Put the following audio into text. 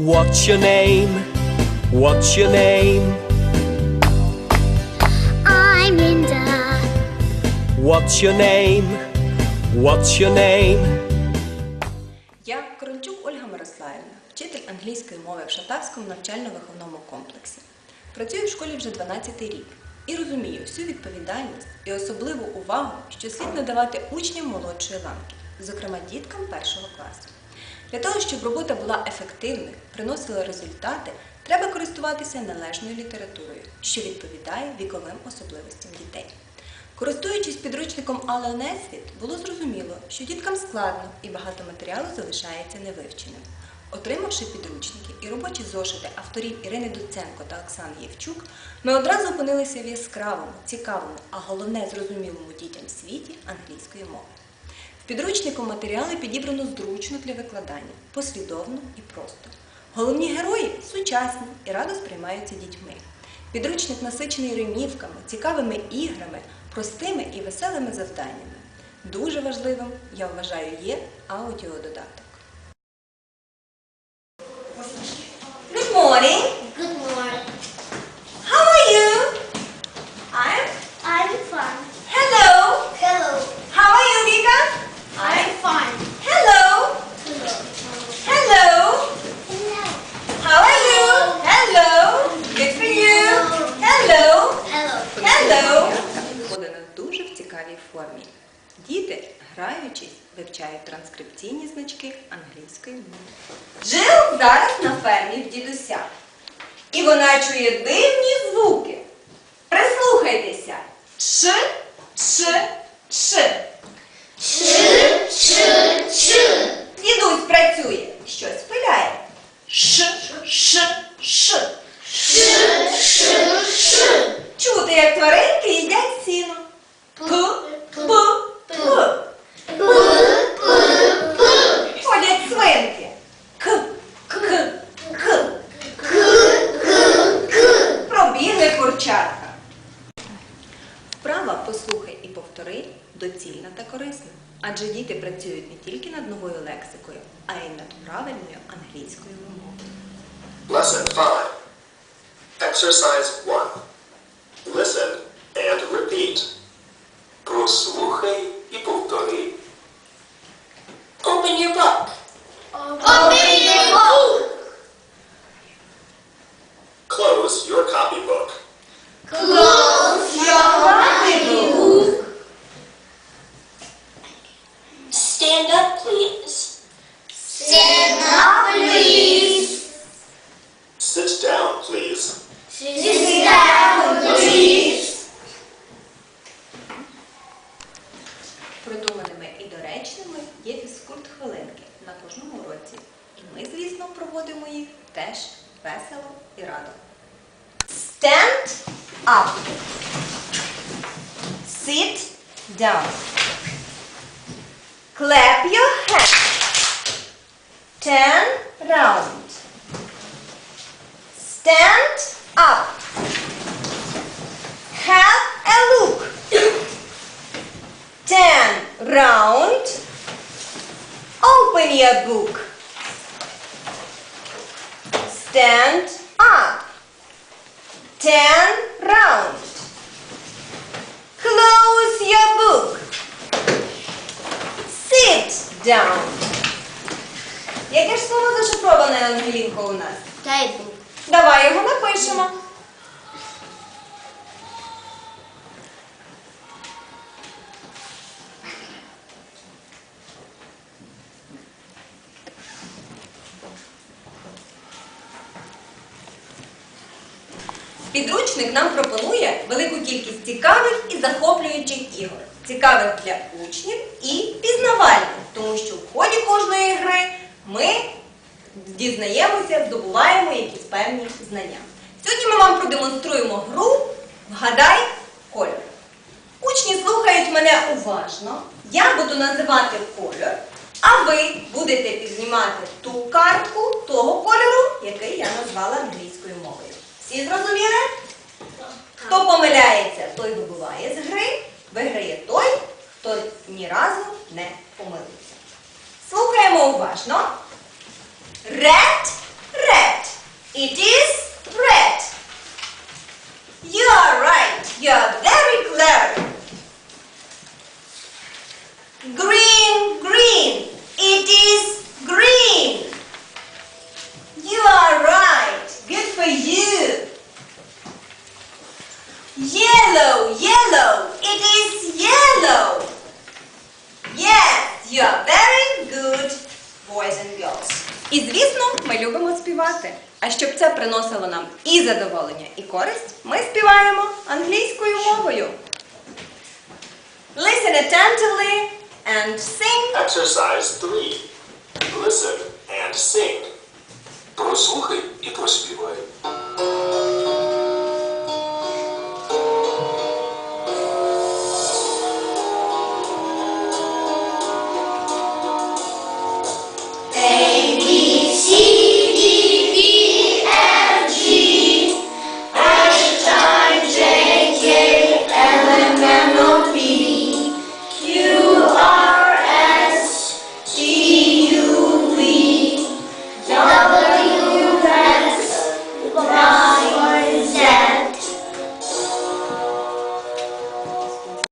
What's your name? What's your name? I'm Linda. What's your name? What's your name? Я Корольчук Ольга Мирославівна, вчитель англійської мови в Шатавському навчально-виховному комплексі. Працюю в школі вже 12 рік і розумію всю відповідальність і особливу увагу, що слід надавати учням молодшої ланки, зокрема діткам першого класу. Для того, щоб робота була ефективною, приносила результати, треба користуватися належною літературою, що відповідає віковим особливостям дітей. Користуючись підручником Алла Несвіт, було зрозуміло, що діткам складно і багато матеріалу залишається невивченим. Отримавши підручники і робочі зошити авторів Ірини Доценко та Оксани Євчук, ми одразу опинилися в яскравому, цікавому, а головне зрозумілому дітям світі англійської мови. В підручнику матеріали підібрано зручно для викладання, послідовно і просто. Головні герої сучасні і радо сприймаються дітьми. Підручник насичений римівками, цікавими іграми, простими і веселими завданнями. Дуже важливим, я вважаю, є аудіододаток. Good morning. How are you? I'm I'm fine. Hello. Hello. How are you, Vika? I'm fine. Hello. Hello. Hello. Hello. How are you? Hello. Good for you. Hello. Hello. Hello. Подано дуже цікавій формі. Діти, граючись, вивчають транскрипційні значки англійської мови. Джил зараз на фермі в дідуся. І вона чує дивні звуки. Прислухайтеся. Ш, ч, Вправа послухай і повтори доцільна та корисна. Адже діти працюють не тільки над новою лексикою, а й над правильною англійською вимовою. Lesson 5. Exercise 1. Listen and repeat. Прослухай і повтори. Open your book. Open your book. Close your copybook. Close your book. Stand up, please. Stand up, please. Sit down, please. Sit down, please. Продуманими і є фізкульт хвилинки на кожному уроці. І ми, звісно, проводимо їх теж весело і радо. Stand up. Sit down. Clap your hands. Turn round. Stand up. Turn round. Open your book. Stand up. Turn round. Close your book. Sit down. Яке ж слово зашифроване Ангелінко у нас? Table. Давай його напишемо. Підручник нам пропонує велику кількість цікавих і захоплюючих ігор. Цікавих для учнів і пізнавальних, тому що в ході кожної гри ми дізнаємося, здобуваємо якісь певні знання. Сьогодні ми вам продемонструємо гру Вгадай кольор. Учні слухають мене уважно. Я буду називати кольор, а ви будете піднімати ту картку того кольору, який я назвала англійською. Всі зрозуміли? Хто помиляється, той вибуває з гри, виграє той, хто ні разу не помилився. Слухаємо уважно. Red, red. It is red. You are right. You are very clever. Green, green. It is green. You are right. Good for you. Yellow, yellow. It is yellow. Yes, you are very good, boys and girls. І звісно, ми любимо співати. А щоб це приносило нам і задоволення, і користь, ми співаємо англійською мовою. Listen attentively and sing. Exercise 3. Listen and sing. Прослухай і проспівай.